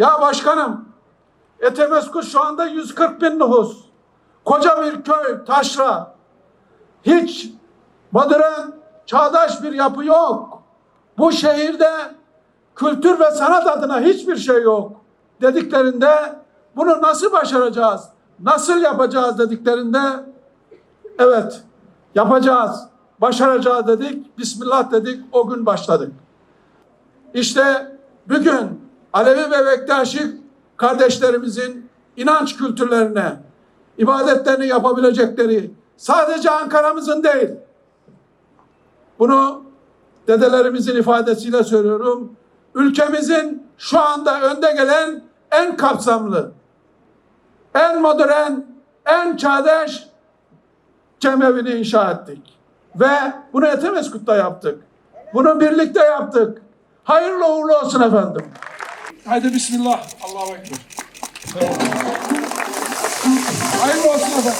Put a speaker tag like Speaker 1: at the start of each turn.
Speaker 1: Ya başkanım, Etemeskut şu anda 140 bin nüfus. Koca bir köy, taşra. Hiç modern, çağdaş bir yapı yok. Bu şehirde kültür ve sanat adına hiçbir şey yok dediklerinde bunu nasıl başaracağız? Nasıl yapacağız dediklerinde evet yapacağız, başaracağız dedik. Bismillah dedik. O gün başladık. İşte bugün Alevi ve Bektaşi kardeşlerimizin inanç kültürlerine, ibadetlerini yapabilecekleri sadece Ankara'mızın değil. Bunu dedelerimizin ifadesiyle söylüyorum. Ülkemizin şu anda önde gelen en kapsamlı, en modern, en çağdaş cemevini inşa ettik. Ve bunu Etemeskut'ta yaptık. Bunu birlikte yaptık. Hayırlı uğurlu olsun efendim. Haydi bismillah. Allahu Ekber. Hayırlı olsun efendim.